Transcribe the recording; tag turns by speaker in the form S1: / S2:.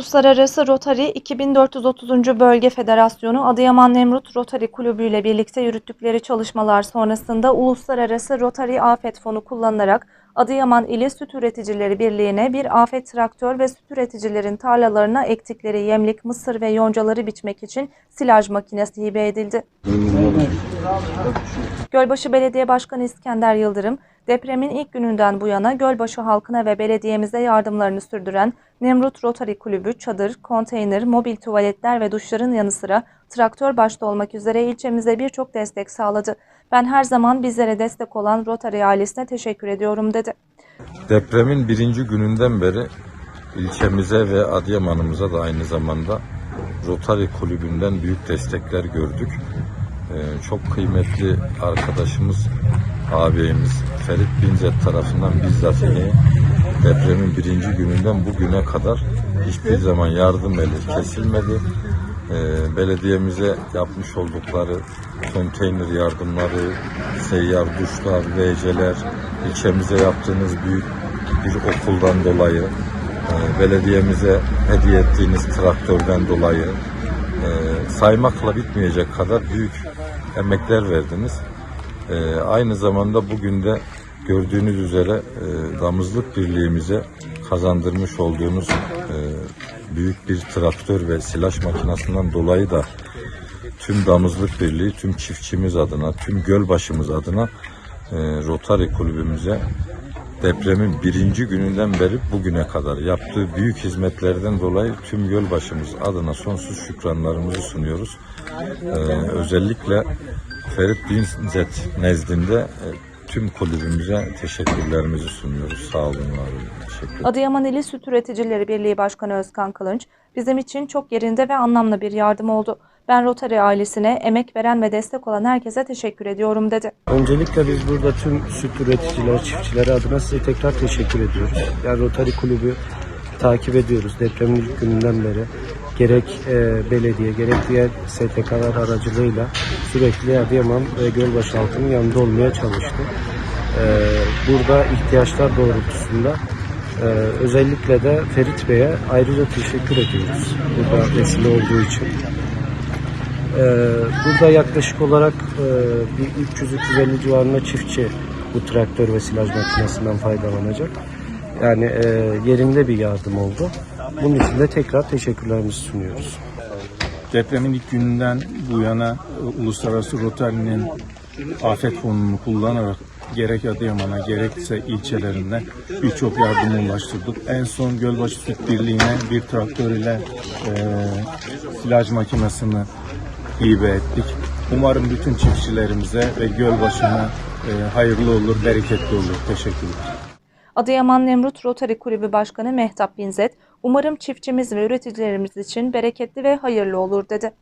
S1: Uluslararası Rotary 2430. Bölge Federasyonu Adıyaman Nemrut Rotary Kulübü ile birlikte yürüttükleri çalışmalar sonrasında Uluslararası Rotary Afet Fonu kullanılarak Adıyaman İli Süt Üreticileri Birliği'ne bir afet traktör ve süt üreticilerin tarlalarına ektikleri yemlik, mısır ve yoncaları biçmek için silaj makinesi hibe edildi. Gölbaşı Belediye Başkanı İskender Yıldırım, depremin ilk gününden bu yana Gölbaşı halkına ve belediyemize yardımlarını sürdüren Nemrut Rotary Kulübü çadır, konteyner, mobil tuvaletler ve duşların yanı sıra traktör başta olmak üzere ilçemize birçok destek sağladı. Ben her zaman bizlere destek olan Rotary ailesine teşekkür ediyorum dedi.
S2: Depremin birinci gününden beri ilçemize ve Adıyaman'ımıza da aynı zamanda Rotary Kulübü'nden büyük destekler gördük. Ee, çok kıymetli arkadaşımız, ağabeyimiz Ferit Binzet tarafından bizzat yine depremin birinci gününden bugüne kadar hiçbir zaman yardım eli kesilmedi. Ee, belediyemize yapmış oldukları konteyner yardımları, seyyar duşlar, VC'ler, ilçemize yaptığınız büyük bir okuldan dolayı, e, belediyemize hediye ettiğiniz traktörden dolayı e, saymakla bitmeyecek kadar büyük emekler verdiniz. E, aynı zamanda bugün de gördüğünüz üzere e, Damızlık Birliğimize kazandırmış olduğunuz e, büyük bir traktör ve silaj makinesinden dolayı da tüm Damızlık Birliği, tüm çiftçimiz adına, tüm gölbaşımız adına e, Rotary kulübümüze depremin birinci gününden beri bugüne kadar yaptığı büyük hizmetlerden dolayı tüm gölbaşımız adına sonsuz şükranlarımızı sunuyoruz. E, özellikle Ferit Binzet nezdinde e, tüm kulübümüze teşekkürlerimizi sunuyoruz. Sağ olun, var olun. Teşekkür.
S1: Adıyaman İli Süt Üreticileri Birliği Başkanı Özkan Kılınç, bizim için çok yerinde ve anlamlı bir yardım oldu. Ben Rotary ailesine emek veren ve destek olan herkese teşekkür ediyorum dedi.
S3: Öncelikle biz burada tüm süt üreticileri, çiftçileri adına size tekrar teşekkür ediyoruz. Yani Rotary Kulübü takip ediyoruz depremin ilk gününden beri. Gerek e, belediye, gerek diğer STK'lar aracılığıyla sürekli Adıyaman ve Gölbaşı halkının yanında olmaya çalıştı. E, burada ihtiyaçlar doğrultusunda e, özellikle de Ferit Bey'e ayrıca teşekkür ediyoruz. Burada vesile olduğu için. Ee, burada yaklaşık olarak e, bir 300-350 civarında çiftçi bu traktör ve silaj makinesinden faydalanacak. Yani e, yerinde bir yardım oldu. Bunun için de tekrar teşekkürlerimizi sunuyoruz.
S4: Depremin ilk gününden bu yana e, Uluslararası Rotary'nin afet fonunu kullanarak gerek Adıyaman'a gerekse ilçelerine birçok yardımı ulaştırdık. En son Gölbaşı Süt Birliği'ne bir traktör ile e, silaj makinesini hibe ettik. Umarım bütün çiftçilerimize ve Gölbaşı'na e, hayırlı olur, bereketli olur. Teşekkürler.
S1: Adıyaman Nemrut Rotary Kulübü Başkanı Mehtap Binzet, umarım çiftçimiz ve üreticilerimiz için bereketli ve hayırlı olur dedi.